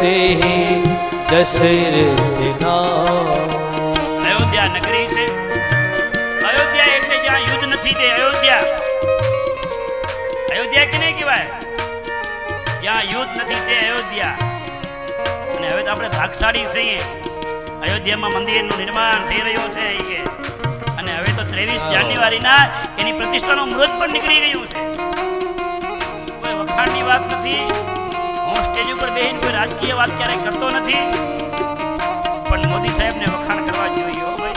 તે દશરથ અયોધ્યા નગરી છે અયોધ્યા એટલે જ્યાં યુદ્ધ નથી તે અયોધ્યા અયોધ્યા કે નહીં કહેવાય જ્યાં યુદ્ધ નથી તે અયોધ્યા અને હવે તો આપણે ભાગશાળી છીએ. અયોધ્યામાં મંદિરનું નિર્માણ થઈ રહ્યું છે કે અને હવે તો ત્રેવીસ જાન્યુઆરીના એની પ્રતિષ્ઠાનું મૃત પણ નીકળી ગયું છે. કોઈ વખાણની વાત નથી. સ્ટેજ ઉપર બેહીને કોઈ રાજકીય વાત ક્યારેય કરતો નથી. પણ મોદી સાહેબને વખાણ કરવા જોઈએ હો ભાઈ.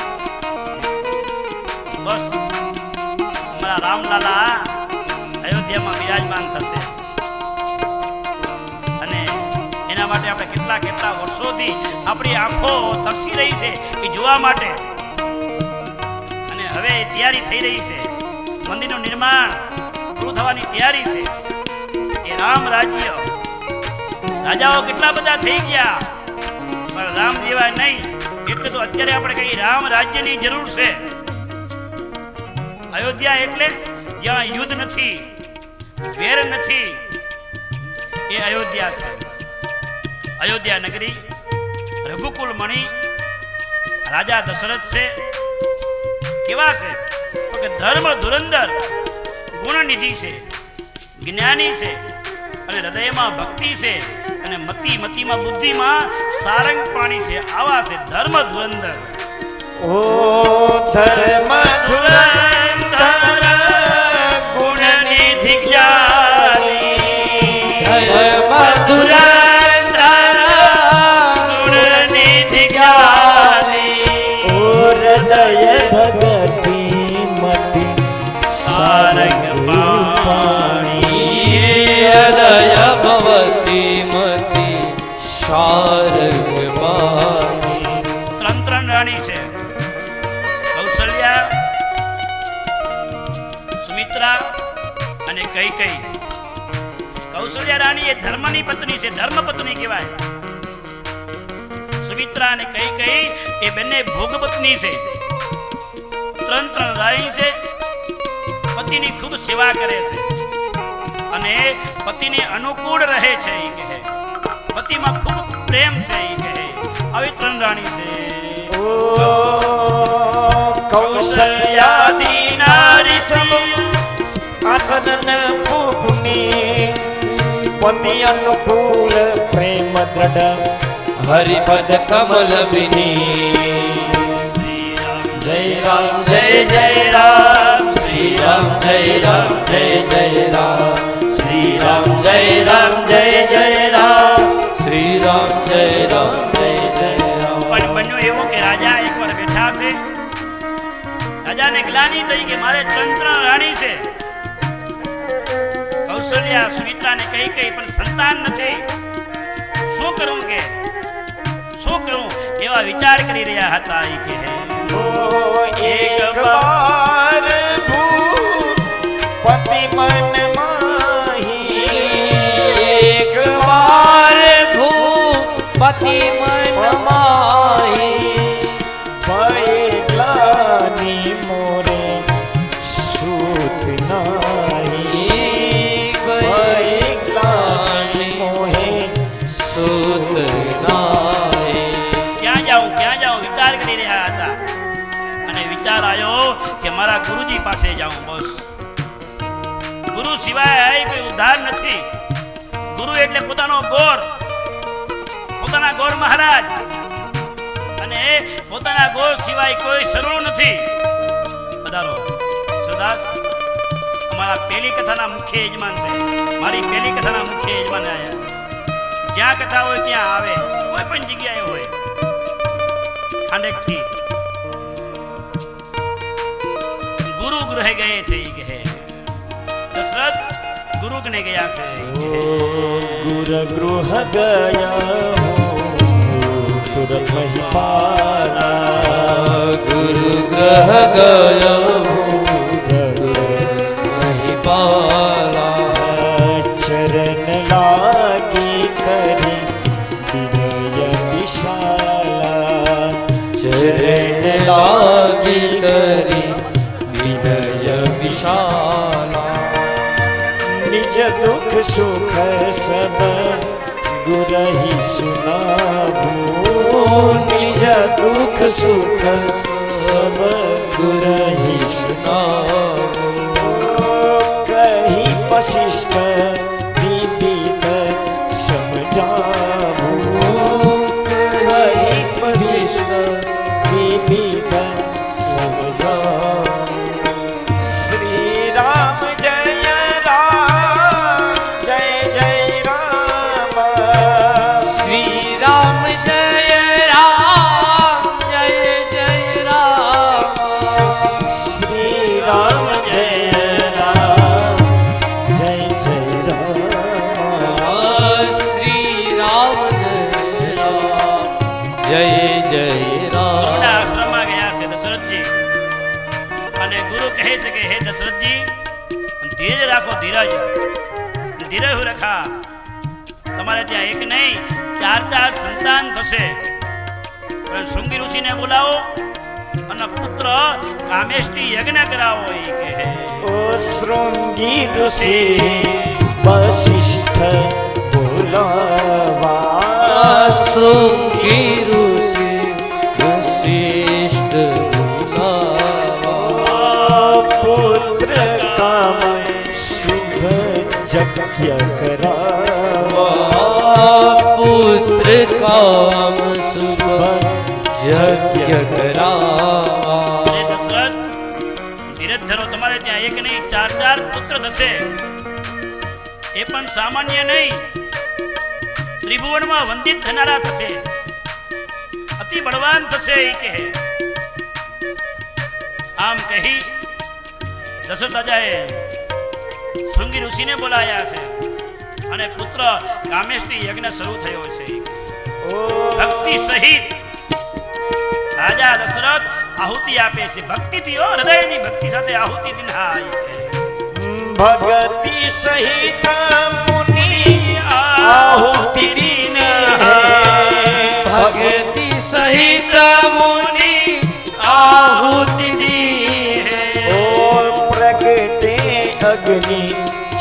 બસ. મારા રામલાલા અયોધ્યામાં બિરાજમાન થશે. અને એના માટે આપણે કેટલા કેટલા વર્ષોથી આપણી આંખો તરસી રહી છે એ જોવા માટે. અને હવે તૈયારી થઈ રહી છે. મંદિરનું નિર્માણ પૂરું થવાની તૈયારી છે. એ રામ રાજ્ય રાજાઓ કેટલા બધા થઈ ગયા? પણ રામ જેવા નહીં. એટલે તો અત્યારે આપણે કહીએ રામ રાજ્યની જરૂર છે. અયોધ્યા એટલે જ્યાં યુદ્ધ નથી, વેર નથી, એ અયોધ્યા છે. અયોધ્યા નગરી, રઘુકુલ મણિ, રાજા દશરથ છે. કેવા છે? કે ધર્મ ધુરંધર, ગુણનિધિ છે, જ્ઞાની છે, અને હૃદયમાં ભક્તિ છે. અને મતિ મતિમાં બુદ્ધિમાં સારંગ પાણી છે. આવા છે ધર્મ ધુરંધર ઓ ધર્મ ધુરંધર અને કઈ કઈ. કૌશલ્યા રાણી એ ધર્મની પત્ની છે ધર્મ પત્ની કહેવાય. સુમિત્રા અને કઈ કઈ એ બંને ભોગ પત્ની છે. ત્રણ ત્રણ રાણી છે, પતિની ખૂબ સેવા કરે છે. અને પતિને અનુકૂળ રહે છે એ કહે. પતિમાં ખૂબ પ્રેમ છે એ કહે. આવી ત્રણ રાણી છે. કૌશલ્યાદી નારી સમ આસનન ભૂમિ પતિ અનુકૂળ, પ્રેમ દ્રઢ, હરિપદ કમલ વિની જય રામ જય જય રામ શ્રી રામ જય રામ જય જય રામ શ્રી રામ જય રામ જય જય રામ શ્રી રામ જય રામ જય જય રામ પણ બન્યું એવું કે રાજા એકવાર બેઠા છે. રાજાને ગ્લાની થઈ કે મારે ચંદ્ર રાણી છે. કૌશલ્યા સુમિત્રાને કહી કહી પણ સંતાન નથી. શું કરું કે? શું કરું? એવા વિચાર કરી રહ્યા હતા એ કે એક બાર ભૂ પતિ મન માહી. એક ભૂ પતિ મારા ગુરુજી પાસે જાઉં, બસ. ગુરુ સિવાય કોઈ ઉદ્ધાર નથી. ગુરુ એટલે પોતાનો ગોર. પોતાના ગોર મહારાજ. અને પોતાના ગોર સિવાય કોઈ સરળ નથી. પધારો. સુદાસ, અમારા પહેલી કથાના મુખ્ય યજમાન છે. મારી પહેલી કથાના મુખ્ય યજમાન આવ્યા જ્યાં કથા હોય ત્યાં આવે. કોઈ પણ જગ્યાએ હોય. ખાંડેકથી ગુરુ ગૃહે ગયે છે ઈ કહે. દશરથ ગુરુ કને ગયા છે. ગુર ગૃહ ગયા તુરત મહિપાલા ગુરુ ગ્રહ ગયો મહિપાલા ચરણ લાગી સુખ સદ ગુરહી સુનાવું નિજ દુઃખ સુખ સબ ગુરહી સુનાવું જય જય રામ. આશ્રમમાં ગયા છે દશરથજી. અને ગુરુ કહે છે કે હે દશરથજી ધીરજ રાખો ધીરજ. ધીરજ રખા. તમારે ત્યાં એક નહીં ચાર ચાર સંતાન થશે. પણ શૃંગી ઋષિને બોલાવો અને પુત્ર કામેશની યજ્ઞ કરાવો. એ કહે ઓ શૃંગી ઋષિ વશિષ્ઠ બોલાવા થશે એ પણ સામાન્ય નહીં. ત્રિભુવનમાં વંદિત થનારા થશે. અતિ બળવાન થશે એ કહે. આમ કહી દશરથાજાએ શૃંગી ઋષિને બોલાયા છે અને પુત્ર કામેશની યજ્ઞ શરૂ થયો છે. ભક્તિ સહિત રાજા દશરથ આહુતિ આપે છે. ભક્તિથી હૃદયની ભક્તિ સાથે આહુતિ દિનાય છે ભગતિ સહિત મુનિ આહુતિ દીને ભક્તિ સહિત મુનિ આહુતિ દી ઓ પ્રગટે અગ્નિ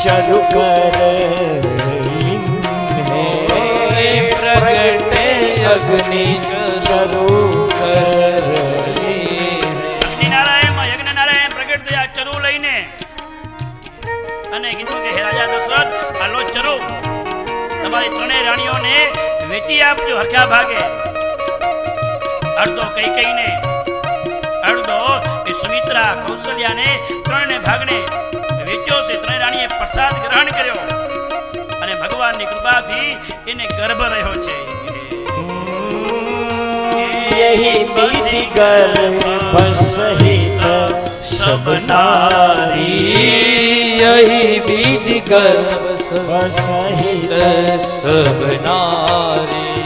ચરુ કર પ્રગટે અગ્નિ વેચી આપજો હરખા ભાગે અડધો કઈ કઈને અડધો એ સુમિત્રા કૌશલ્યાને ત્રણને ભાગને વેચ્યો છે ત્રણેય રાણીએ પ્રસાદ ગ્રહણ કર્યો અને ભગવાનની કૃપાથી એને ગર્ભ રહ્યો છે यही विधि गर्भ सहित सब नारी यही विधि गर्भ સહિત સબ નારી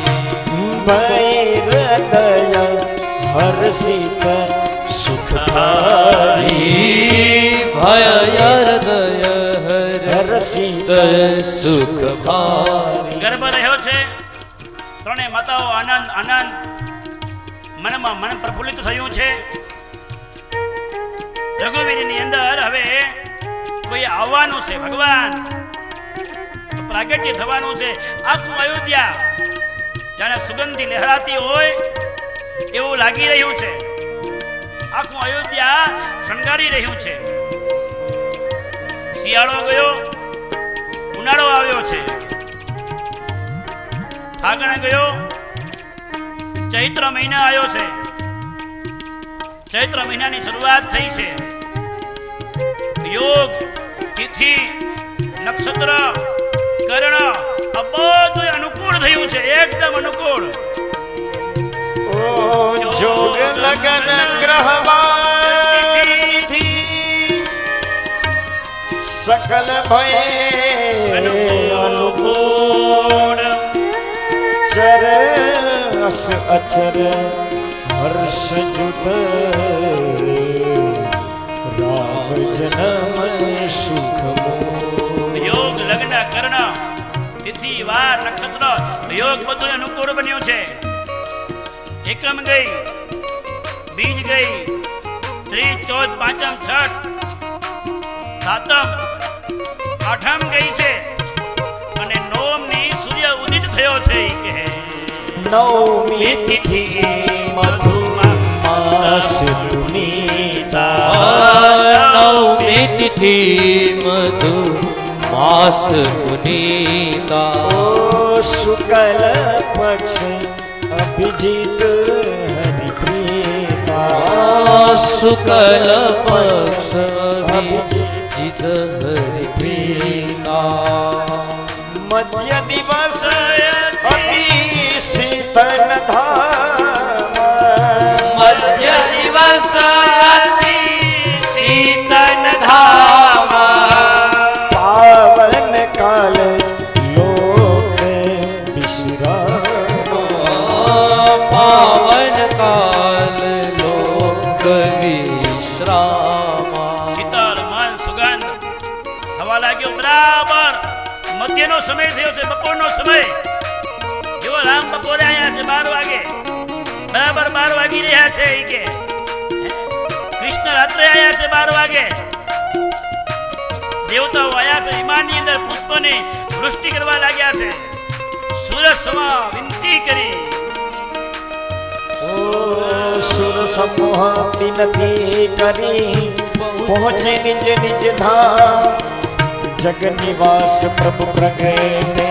ભૈરદય હર્ષિત ભય ભયદય હર્ષિત સુખભારી ગર્ભ રહ્યો છે ત્રણે માતાઓ આનંદ આનંદ। મનમાં મન પ્રફુલ્લિત થયું છે। રઘુવીરની અંદર હવે કોઈ આવવાનું છે ભગવાન। પ્રાગટ્ય થવાનું છે. આખું અયોધ્યા જાણે સુગંધી લહેરાતી હોય એવું લાગી રહ્યું છે. આખું અયોધ્યા શણગારી રહ્યું છે. શિયાળો ગયો, ઉનાળો આવ્યો છે. ફાગણ ગયો, ચૈત્ર મહિના આવ્યો છે. ચૈત્ર મહિનાની શરૂઆત થઈ છે. યોગ, તિથિ, નક્ષત્ર કર્ણ આ બધું અનુકૂળ થયું છે એકદમ અનુકૂળ. જોગ લગન ગ્રહવાથી સકલ ભય અનુકૂળ. ચર અચર હર્ષ જુત રામ જનમ સુખમો. યોગ લગ્ન કરણ તિથિ વાર નક્ષત્ર યોગ બધું અનુકૂળ બન્યું છે. એકમ ગઈ બીજ ગઈ ત્રીજ ચોથ પાંચમ છઠ સાતમ આઠમ ગઈ છે. અને નોમની સૂર્ય ઉદિત થયો નવમી તિથિ મધુમાસ નવમી તિથિ મધુ માસ પુનીતા શુકલ પક્ષ અભિજીત હરિપ્રીતા શુકલ પક્ષ અભિજીત હરિપ્રીતા મધ્ય દિવસ મન, સુગંધ. થવા લાગ્યો બરાબર. મધ્યનો સમય થયો છે, બપોરનો સમય. જેવો રામ બપોરે આવ્યા છે, બાર વાગે. બરાબર બાર વાગી રહ્યા છે કૃષ્ણ રાત્રે આવ્યા છે, બાર વાગે. દેવતાઓ આવ્યા છે વિમાનની અંદર પુષ્પની વૃષ્ટિ કરવા લાગ્યા છે. સુરત સમા વિનંતી કરી. સુર સમૂહ વિનતી કરી પહોંચે નિજ નિજ ધામ જગ નિવાસ પ્રભુ પ્રગટે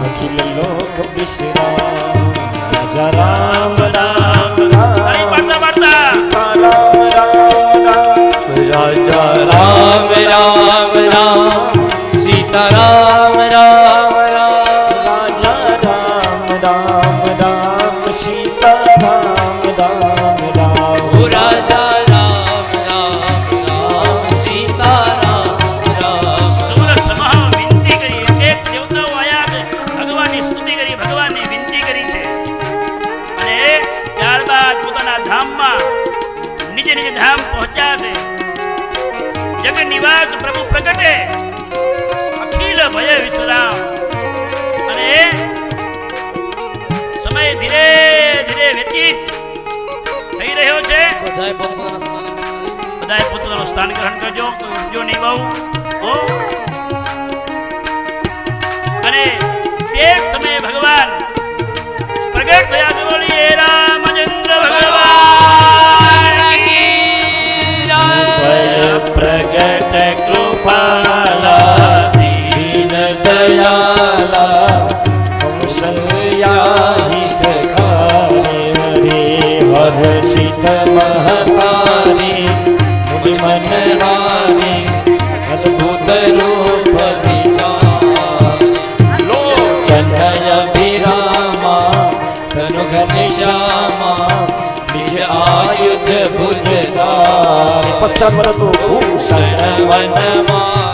અખિલ લોક વિશ્રામ રાજા રામ રામ રામ રાજા રામ રામ રામ બધાએ પોતાનું સ્થાન ગ્રહણ કરજો ઉઠજો નહીં બહુ અને તે સમયે ભગવાન પ્રગટ થયા બોલીએ રામચંદ્ર ભગવાન પ્રગટ કૃપાલા, દીન પશ્ચાત વરતુ ભૂષણ વનમાલા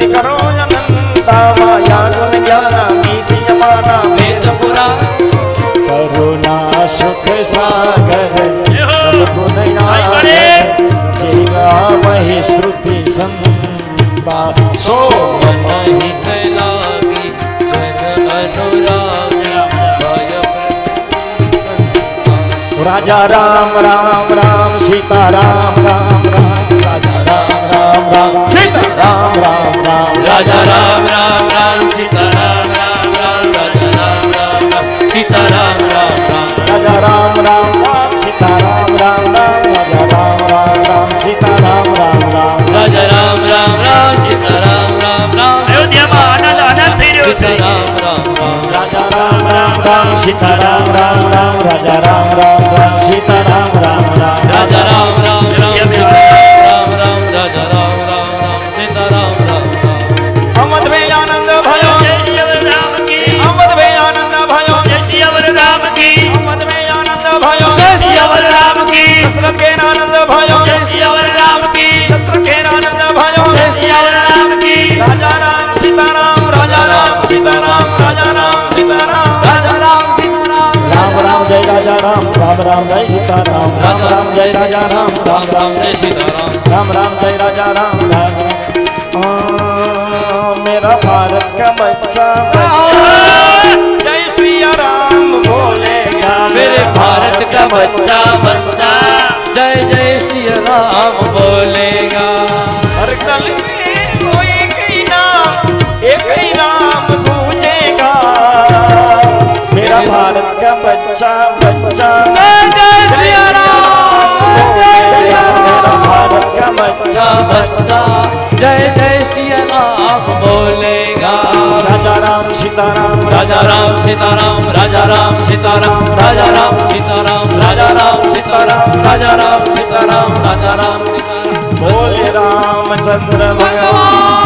મિત કરો અનંતા માયા ગુણ જ્ઞાના નીતિ અમાના વેદ પુરાણ કરુણા સુખ સાગર. જીવા મહી શ્રુતિ સંબા સો મનહિત લાગી જન અનુરાગી રાજા રામ રામ રામ સીતા રામ રામ રામ રાજા રામ રામ રામ રામ રામ રામ રાજા રામ રામ રામ સીતારામ રામ રામ રાજા રામ રામ રામ સીતારામ રામ રામ રાજા રામ રામ રામ સીતારામ રામ રામ રાજા રામ રામ રામ સીતારામ રામ રામ રાજા રામ રામ રામ સીતારામ રામ રામ અયોધ્યામાં આનંદ આનંદ થઈ રહ્યો છે રામ રામ રામ રાજા રામ રામ રામ સીતા રામ રામ રામ રાજા રામ રામ રામ जय राजा राम राम राम जय सीता राम राम राम जय राजा राम राम हाँ, मेरा भारत का बच्चा जय सिया राम बोलेगा मेरे भारत का बच्चा बच्चा। जय जय सिया राम बोलेगा। हर कल સીતારામ રાજા રામ સીતારામ રાજા રામ સીતારામ રાજા રામ સીતારામ રાજા રામ સીતારામ રાજા રામ સીતારામ રાજા રામ સીતારામ બોલે રામચંદ્ર ભગવાન